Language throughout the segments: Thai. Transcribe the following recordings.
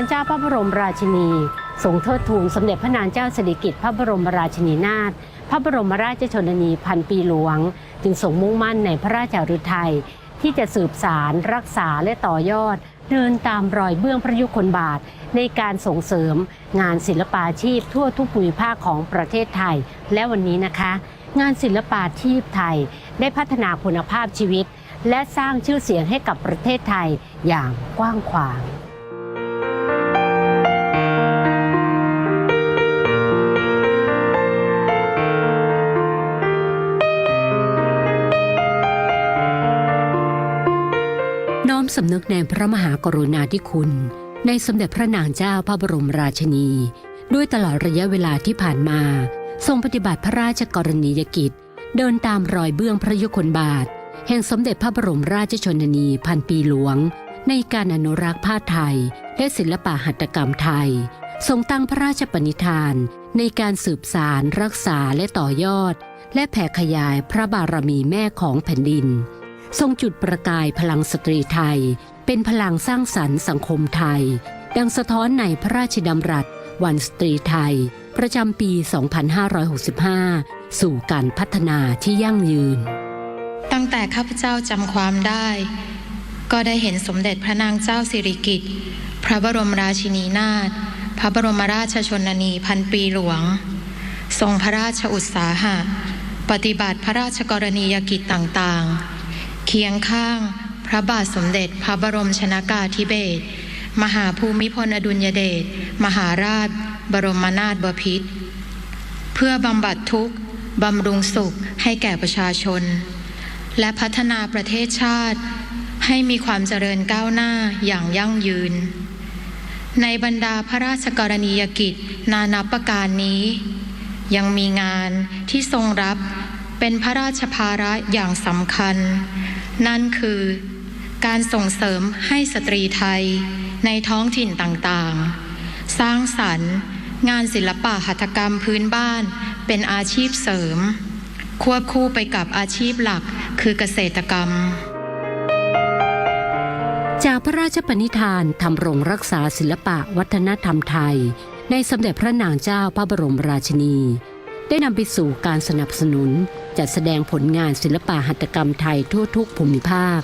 พระนางเจ้าพระบรมราชินีทรงเทิดทูนสมเด็จพระนางเจ้าสิริกิติ์พระบรมราชินีนาถพระบรมราชชนนีพันปีหลวง จึงทรงมุ่งมั่นในพระราชฤทัยที่จะสืบสารรักษาและต่อยอด เดินตามรอยเบื้องพระยุคลบาท ในการส่งเสริมงานศิลปาชีพทั่วทุกภูมิภาคของประเทศไทย และวันนี้นะคะ งานศิลปาชีพไทย ได้พัฒนาคุณภาพชีวิต และสร้างชื่อเสียงให้กับประเทศไทยอย่างกว้างขวาง น้อมสำนึกในพระมหากรุณาธิคุณ ในสมเด็จพระนางเจ้าพระบรมราชินี ด้วยตลอดระยะเวลาที่ผ่านมา ทรงปฏิบัติพระราชกรณียกิจ เดินตามรอยเบื้องพระยุคลบาท แห่งสมเด็จพระบรมราชชนนีพันปีหลวง ในการอนุรักษ์ผ้าไทย และศิลปะหัตถกรรมไทย ทรงตั้งพระราชปณิธาน ในการสืบสารรักษาและต่อยอด และแผ่ขยายพระบารมีแม่ของแผ่นดิน ทรงจุดประกายพลังสตรีไทย เป็นพลังสร้างสรรค์สังคมไทย ดังสะท้อนในพระราชดำรัส วันสตรีไทย ประจำปี 2565 สู่การพัฒนาที่ยั่งยืน ตั้งแต่ข้าพเจ้าจำความได้ ก็ได้เห็นสมเด็จพระนางเจ้าสิริกิติ์พระบรมราชินีนาถพระบรมราชชนนีพันปีหลวง ทรงพระราชอุตสาหะ ปฏิบัติพระราชกรณียกิจต่างๆ เคียงข้าง พระบาทสมเด็จพระบรมชนากาธิเบศรมหาภูมิพลอดุลยเดชมหาราช บรมนาถบพิตรเพื่อบำบัดทุกข์บำรุงสุขให้แก่ประชาชน และพัฒนาประเทศชาติ ให้มีความเจริญก้าวหน้าอย่างยั่งยืน ในบรรดาพระราชกรณียกิจนานับประการนี้ ยังมีงานที่ทรงรับเป็นพระราชภาระอย่างสำคัญ นั่นคือการส่งเสริมให้สตรีไทยในท้องถิ่นต่างๆ สร้างสรรค์งานศิลปะหัตถกรรมพื้นบ้านเป็นอาชีพเสริม ควบคู่ไปกับอาชีพหลักคือเกษตรกรรม จากพระราชปณิธานทำรงรักษาศิลปะวัฒนธรรมไทย ในสมเด็จพระนางเจ้าพระบรมราชินี ได้นำไปสู่การสนับสนุน จัดแสดงผลงานศิลปะหัตถกรรมไทยทั่วทุกภูมิภาค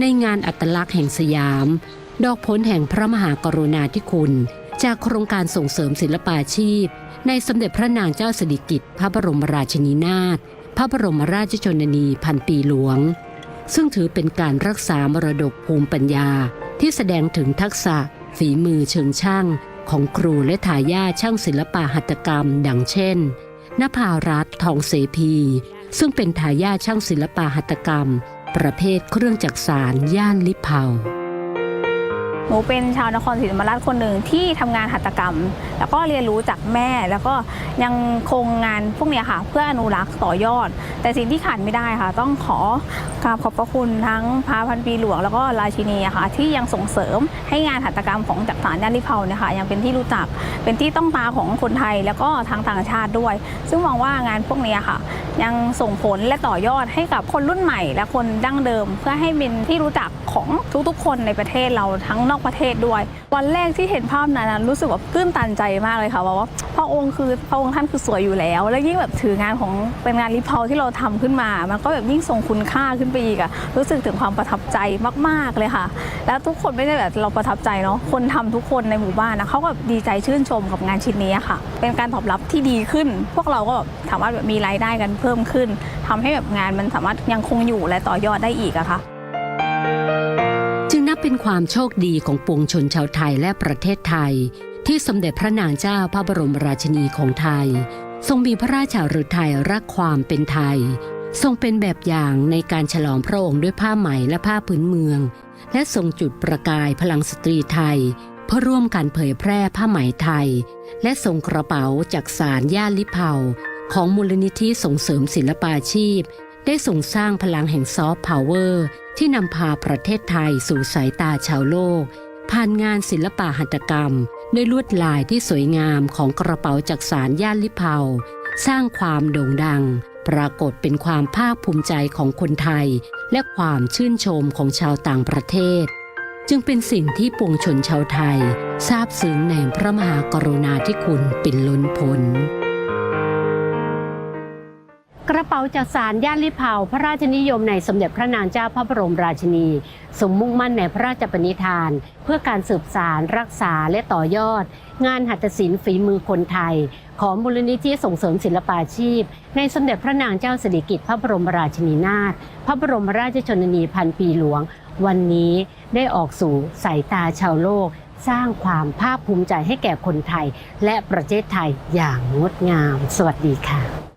ในงานอัตลักษณ์แห่งสยาม ดอกผลแห่งพระมหากรุณาธิคุณ จากโครงการส่งเสริมศิลปาชีพ ในสมเด็จพระนางเจ้าสิริกิติ์พระบรมราชินีนาถพระบรมราชชนนีพันปีหลวง ซึ่งถือเป็นการรักษามรดกภูมิปัญญา ที่แสดงถึงทักษะ ฝีมือเชิงช่าง ของครูและทายาทช่างศิลปะหัตถกรรม ดังเช่น นภารัตน์ทองเสพี ซึ่งเป็นทายาทช่างศิลปะหัตถกรรม ประเภทเครื่องจักสานย่านลิเผา หนูเป็นชาวนครศรีธรรมราชคนหนึ่งที่ทำงานหัตถกรรม แล้วก็เรียนรู้จากแม่แล้วก็ยังคงงานพวกนี้ค่ะ เพื่ออนุรักษ์ต่อยอด แต่สิ่งที่ขาดไม่ได้ค่ะ ต้องขอกราบขอบพระคุณทั้งพระพันปีหลวงแล้วก็ราชินีค่ะ ที่ยังส่งเสริมให้งานหัตถกรรมของจักสานย่านลิเผาเนี่ยค่ะยังเป็นที่รู้จักเป็นที่ต้องตาของคนไทยแล้วก็ทางต่างชาติด้วย ซึ่งมองว่างานพวกนี้ค่ะ ยังส่งผลและต่อยอดให้กับคนรุ่นใหม่ และคนดั้งเดิม เพื่อให้เป็นที่รู้จักของทุกๆ คนในประเทศเราทั้งนอกประเทศด้วย วันแรกที่เห็นภาพนั้นรู้สึกแบบตื้นตันใจมากเลยค่ะว่าพระองค์คือพระองค์ท่านคือสวยอยู่แล้ว แล้วยิ่งแบบถืองานของเป็นงานริเพาที่เราทำขึ้นมา มันก็แบบยิ่งทรงคุณค่าขึ้นไปอีกอะรู้สึกถึงความประทับใจมากๆเลยค่ะ แล้วทุกคนไม่ได้แบบเราประทับใจเนาะคนทำทุกคนในหมู่บ้านนะเขาก็ดีใจชื่นชมกับงานชิ้นนี้ค่ะ เป็นการตอบรับที่ดีขึ้น พวกเราก็แบบสามารถแบบมีรายได้กันเพิ่มขึ้นทำให้แบบงานมันสามารถยังคงอยู่และต่อยอดได้อีกอะค่ะ เป็นความโชคดีของปวงชนชาวไทยและประเทศไทย ที่สมเด็จพระนางเจ้าพระบรมราชินีของไทย ทรงมีพระราชาฤทัยรักความเป็นไทย ทรงเป็นแบบอย่างในการฉลองพระองค์ด้วยผ้าไหมและผ้าพื้นเมือง และทรงจุดประกายพลังสตรีไทย เพื่อร่วมกันเผยแพร่ผ้าไหมไทย และส่งกระเป๋าจากสารย่านลิเผาของมูลนิธิส่งเสริมศิลปาชีพ ได้ส่งสร้างพลังแห่งซอฟต์พาวเวอร์ ที่นำพาประเทศไทยสู่สายตาชาวโลก ผ่านงานศิลปะหัตถกรรม ด้วยลวดลายที่สวยงามของกระเป๋าจากสารย่านลิเผาสร้างความโด่งดัง ปรากฏเป็นความภาคภูมิใจของคนไทย และความชื่นชมของชาวต่างประเทศ จึงเป็นสิ่งที่ปวงชนชาวไทย ทราบซึ้งในพระมหากรุณาธิคุณเป็นล้นพ้น กระเป๋าจักสารย่านลิเผาพระราชนิยมในสมเด็จพระนางเจ้าพระบรมราชินีสมมุ่งมั่นในพระราชปณิธาน เพื่อการสืบสารรักษาและต่อยอด งานหัตถศิลป์ฝีมือคนไทย ของมูลนิธิส่งเสริมศิลปาชีพ ในสมเด็จพระนางเจ้าสิริกิติ์พระบรมราชินีนาถพระบรมราชชนนีพันปีหลวง วันนี้ได้ออกสู่สายตาชาวโลก สร้างความภาคภูมิใจให้แก่คนไทย และประเทศไทยอย่างงดงาม สวัสดีค่ะ